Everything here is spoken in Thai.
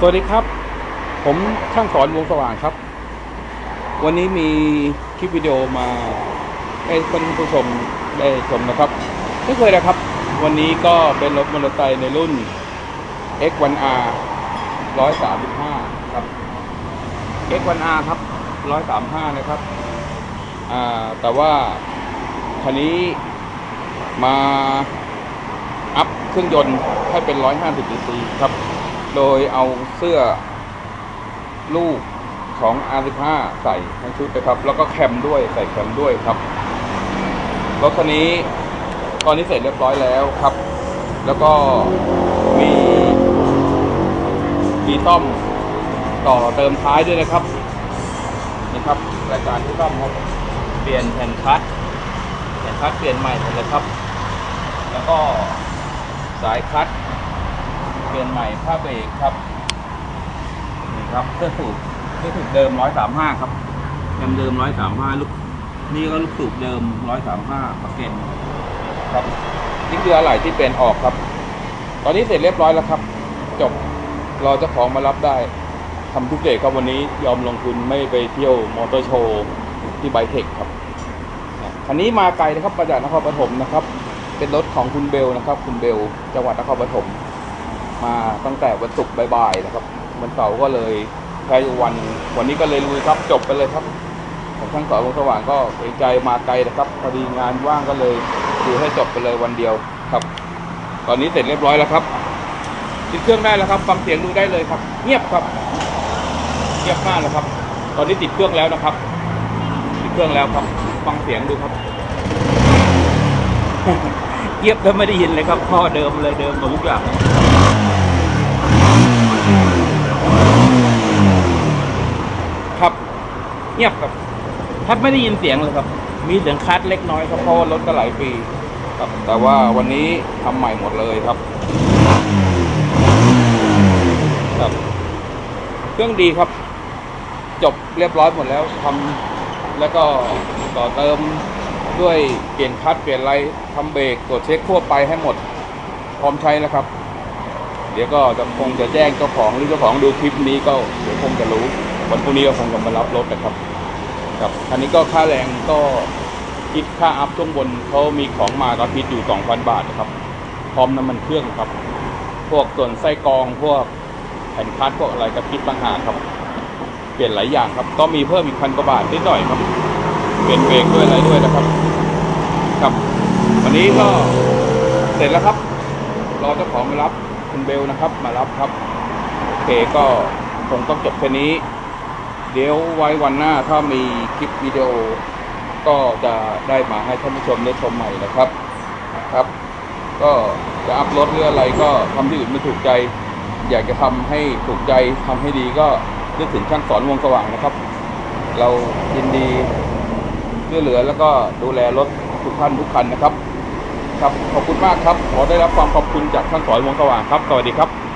สวัสดีครับ ผมช่างสอนวงสว่างครับ วันนี้มีคลิปวิดีโอมาให้ท่านผู้ชมได้ชมนะครับไม่เคยนะครับ วันนี้ก็เป็นรถมอเตอร์ไซค์ในรุ่น X1R 135 ครับ X1R ครับ 135 นะครับอ่าแต่ว่าคันนี้มาอัพเครื่องยนต์ให้เป็น 150 cc ครับ โดยเอาเสื้อลูกของ R15 ใส่ทั้งชุดนะครับ แล้วก็แคมด้วยใส่แคมด้วยครับ รถคันนี้ตอนนี้เสร็จเรียบร้อยแล้วครับ แล้วก็มีมีซ่อมต่อเติมท้ายด้วยนะครับนี่ครับรายการที่ซ่อมครับเปลี่ยนแผ่นคัดแผ่นคัดเปลี่ยนใหม่หมดเลยครับ แล้วก็สายคัดเปลี่ ยนใหม่ผ้าเบรกครับนี่ครับเครื่องสูบเครื่องสูบเดิมร้อยสามห้าครับเดิมเดิมร้อยสามห้าลูกนี่ก็ลูกสูบเดิมร้อยสามห้าประเก็นครับนี่คืออะไรที่เป็นออกครับ ตอนนี้เสร็จเรียบร้อยแล้วครับ จบรอเจ้าของมารับได้ทำทุกเดทครับวันนี้ยอมลงทุนไม่ไปเที่ยวมอเตอร์โชว์ที่ไบเทคครับคันนี้มาไกลนะครับมาจากนครปฐมนะครับ เป็นรถของคุณเบลนะครับ คุณเบลจังหวัดนครปฐม มาตั้งแต่วันศุกร์บ่ายๆนะครับ วันเสาร์ก็เลยแค่วัน วันนี้ก็เลยลุยครับจบไปเลยครับผมช่างสอนวงสว่างก็เกรงใจมาไกลนะครับพอดีงานว่างก็เลยดูให้จบไปเลยวันเดียวครับ ตอนนี้เสร็จเรียบร้อยแล้วครับติดเครื่องได้แล้วครับ ฟังเสียงดูได้เลยครับ เงียบครับ เงียบมากแล้วครับ ตอนนี้ติดเครื่องแล้วนะครับ ติดเครื่องแล้วครับ ฟังเสียงดูครับ เงียบแล้วไม่ได้ยินเลยครับพ่อเดิมเลยเดิมหมดทุกอย่างครับเงียบครับแทบไม่ได้ยินเสียงเลยครับ มีเสียงคัดเล็กน้อยครับเพราะรถก็หลายปี ครับ แต่ว่าวันนี้ทำใหม่หมดเลยครับ ครับ เครื่องดีครับ จบเรียบร้อยหมดแล้วทำแล้วก็ต่อเติม ด้วยเปลี่ยนคัดเปลี่ยนอะไรทำเบรกตรวจเช็คทั่วไปให้หมดพร้อมใช้แล้วครับ เดี๋ยวก็จะคงจะแจ้งเจ้าของหรือเจ้าของดูคลิปนี้ก็เดี๋ยวคงจะรู้วันพรุ่งนี้ก็คงจะมารับรถนะครับครับอันนี้ก็ค่าแรงก็คิดค่าอัพช่วงบนเขามีของมาก็คิดอยู่2,000บาทนะครับ พร้อมน้ำมันเครื่องครับ พวกส่วนไส้กรองพวกแผ่นคัดพวกอะไรก็คิดต่างหากครับ เปลี่ยนหลายอย่างครับ ก็มีเพิ่มอีกพันกว่าบาทนิดหน่อยครับ เปลี่ยนเบรกด้วยอะไรด้วยนะครับ ครับ วันนี้ก็เสร็จแล้วครับ รอเจ้าของมารับคุณเบลนะครับ มารับครับ โอเคก็คงต้องจบแค่นี้ เดี๋ยวไว้วันหน้าถ้ามีคลิปวิดีโอ ก็จะได้มาให้ท่านผู้ชมได้ชมใหม่นะครับครับ ก็จะอัพรถหรืออะไรก็ทำที่อื่นไม่ถูกใจ อยากจะทำให้ถูกใจทำให้ดีก็นึกถึงช่างสอนวงสว่างนะครับ เรายินดี ช่วยเหลือแล้วก็ดูแลรถทุกท่านทุกคันนะครับ ครับขอบคุณมากครับขอได้รับความขอบคุณจากท่านสอยวงสว่างครับ สวัสดีครับ